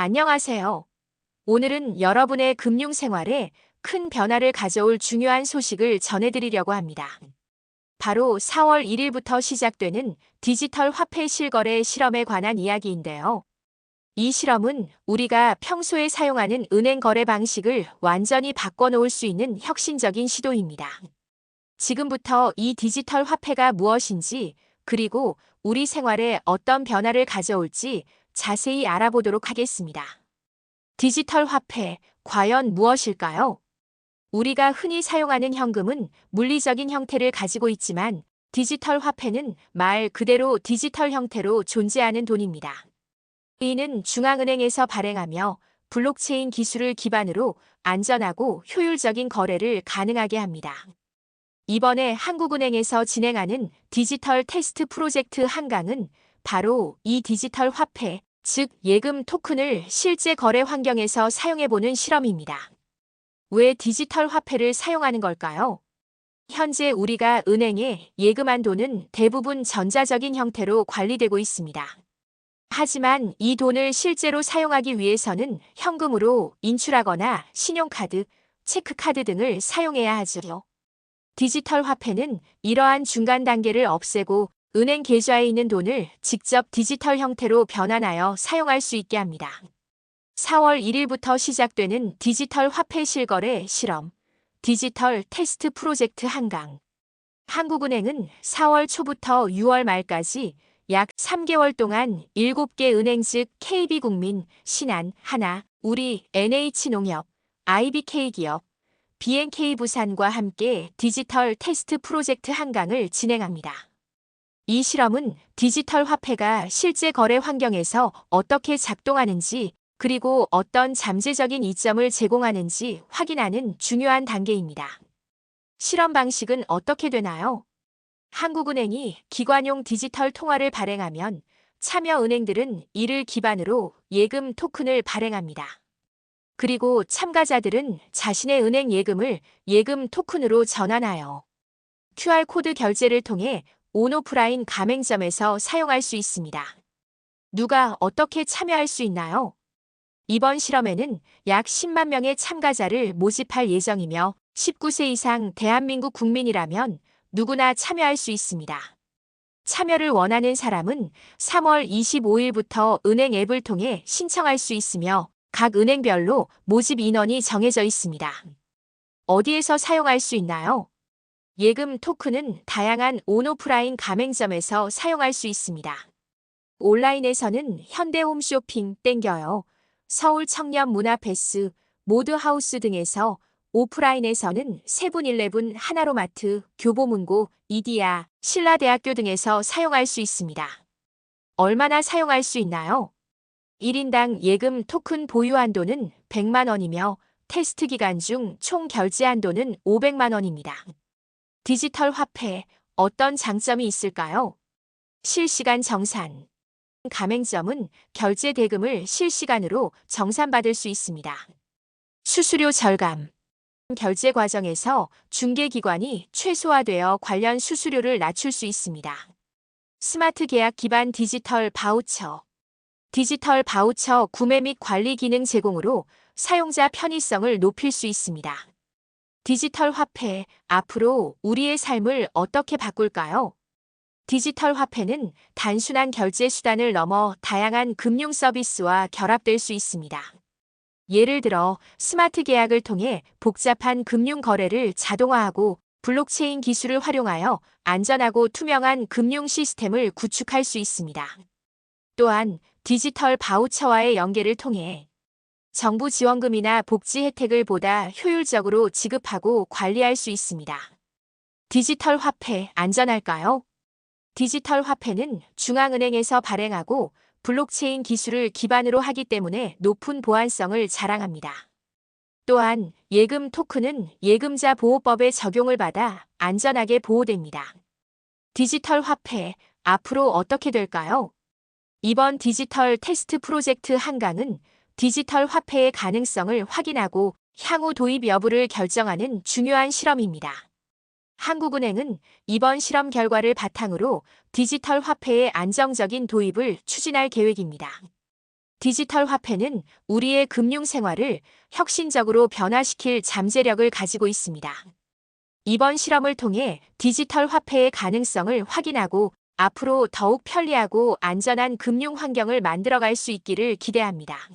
안녕하세요. 오늘은 여러분의 금융 생활에 큰 변화를 가져올 중요한 소식을 전해드리려고 합니다. 바로 4월 1일부터 시작되는 디지털 화폐 실거래 실험에 관한 이야기인데요. 이 실험은 우리가 평소에 사용하는 은행 거래 방식을 완전히 바꿔놓을 수 있는 혁신적인 시도입니다. 지금부터 이 디지털 화폐가 무엇인지, 그리고 우리 생활에 어떤 변화를 가져올지 자세히 알아보도록 하겠습니다. 디지털 화폐, 과연 무엇일까요? 우리가 흔히 사용하는 현금은 물리적인 형태를 가지고 있지만 디지털 화폐는 말 그대로 디지털 형태로 존재하는 돈입니다. 이는 중앙은행에서 발행하며 블록체인 기술을 기반으로 안전하고 효율적인 거래를 가능하게 합니다. 이번에 한국은행에서 진행하는 디지털 테스트 프로젝트 한강은 바로 이 디지털 화폐, 즉 예금 토큰을 실제 거래 환경에서 사용해보는 실험입니다. 왜 디지털 화폐를 사용하는 걸까요? 현재 우리가 은행에 예금한 돈은 대부분 전자적인 형태로 관리되고 있습니다. 하지만 이 돈을 실제로 사용하기 위해서는 현금으로 인출하거나 신용카드, 체크카드 등을 사용해야 하죠. 디지털 화폐는 이러한 중간 단계를 없애고 은행 계좌에 있는 돈을 직접 디지털 형태로 변환하여 사용할 수 있게 합니다. 4월 1일부터 시작되는 디지털 화폐 실거래 실험, 디지털 테스트 프로젝트 한강. 한국은행은 4월 초부터 6월 말까지 약 3개월 동안 7개 은행 즉 KB국민, 신한, 하나, 우리, NH농협, IBK기업, BNK 부산과 함께 디지털 테스트 프로젝트 한강을 진행합니다. 이 실험은 디지털 화폐가 실제 거래 환경에서 어떻게 작동하는지 그리고 어떤 잠재적인 이점을 제공하는지 확인하는 중요한 단계입니다. 실험 방식은 어떻게 되나요? 한국은행이 기관용 디지털 통화를 발행하면 참여 은행들은 이를 기반으로 예금 토큰을 발행합니다. 그리고 참가자들은 자신의 은행 예금을 예금 토큰으로 전환하여 QR코드 결제를 통해 온오프라인 가맹점에서 사용할 수 있습니다. 누가 어떻게 참여할 수 있나요? 이번 실험에는 약 10만 명의 참가자를 모집할 예정이며 19세 이상 대한민국 국민이라면 누구나 참여할 수 있습니다. 참여를 원하는 사람은 3월 25일부터 은행 앱을 통해 신청할 수 있으며 각 은행별로 모집 인원이 정해져 있습니다. 어디에서 사용할 수 있나요? 예금 토큰은 다양한 온오프라인 가맹점에서 사용할 수 있습니다. 온라인에서는 현대홈쇼핑 땡겨요, 서울 청년 문화패스, 모드하우스 등에서 오프라인에서는 세븐일레븐 하나로마트, 교보문고, 이디야, 신라대학교 등에서 사용할 수 있습니다. 얼마나 사용할 수 있나요? 1인당 예금 토큰 보유 한도는 100만 원이며 테스트 기간 중 총 결제 한도는 500만 원입니다. 디지털 화폐 어떤 장점이 있을까요? 실시간 정산. 가맹점은 결제 대금을 실시간으로 정산받을 수 있습니다. 수수료 절감. 결제 과정에서 중개기관이 최소화되어 관련 수수료를 낮출 수 있습니다. 스마트 계약 기반 디지털 바우처. 디지털 바우처 구매 및 관리 기능 제공으로 사용자 편의성을 높일 수 있습니다. 디지털 화폐, 앞으로 우리의 삶을 어떻게 바꿀까요? 디지털 화폐는 단순한 결제 수단을 넘어 다양한 금융 서비스와 결합될 수 있습니다. 예를 들어 스마트 계약을 통해 복잡한 금융 거래를 자동화하고 블록체인 기술을 활용하여 안전하고 투명한 금융 시스템을 구축할 수 있습니다. 또한 디지털 바우처와의 연계를 통해 정부 지원금이나 복지 혜택을 보다 효율적으로 지급하고 관리할 수 있습니다. 디지털 화폐 안전할까요? 디지털 화폐는 중앙은행에서 발행하고 블록체인 기술을 기반으로 하기 때문에 높은 보안성을 자랑합니다. 또한 예금 토큰은 예금자 보호법의 적용을 받아 안전하게 보호됩니다. 디지털 화폐 앞으로 어떻게 될까요? 이번 디지털 테스트 프로젝트 한강은 디지털 화폐의 가능성을 확인하고 향후 도입 여부를 결정하는 중요한 실험입니다. 한국은행은 이번 실험 결과를 바탕으로 디지털 화폐의 안정적인 도입을 추진할 계획입니다. 디지털 화폐는 우리의 금융 생활을 혁신적으로 변화시킬 잠재력을 가지고 있습니다. 이번 실험을 통해 디지털 화폐의 가능성을 확인하고 앞으로 더욱 편리하고 안전한 금융 환경을 만들어갈 수 있기를 기대합니다.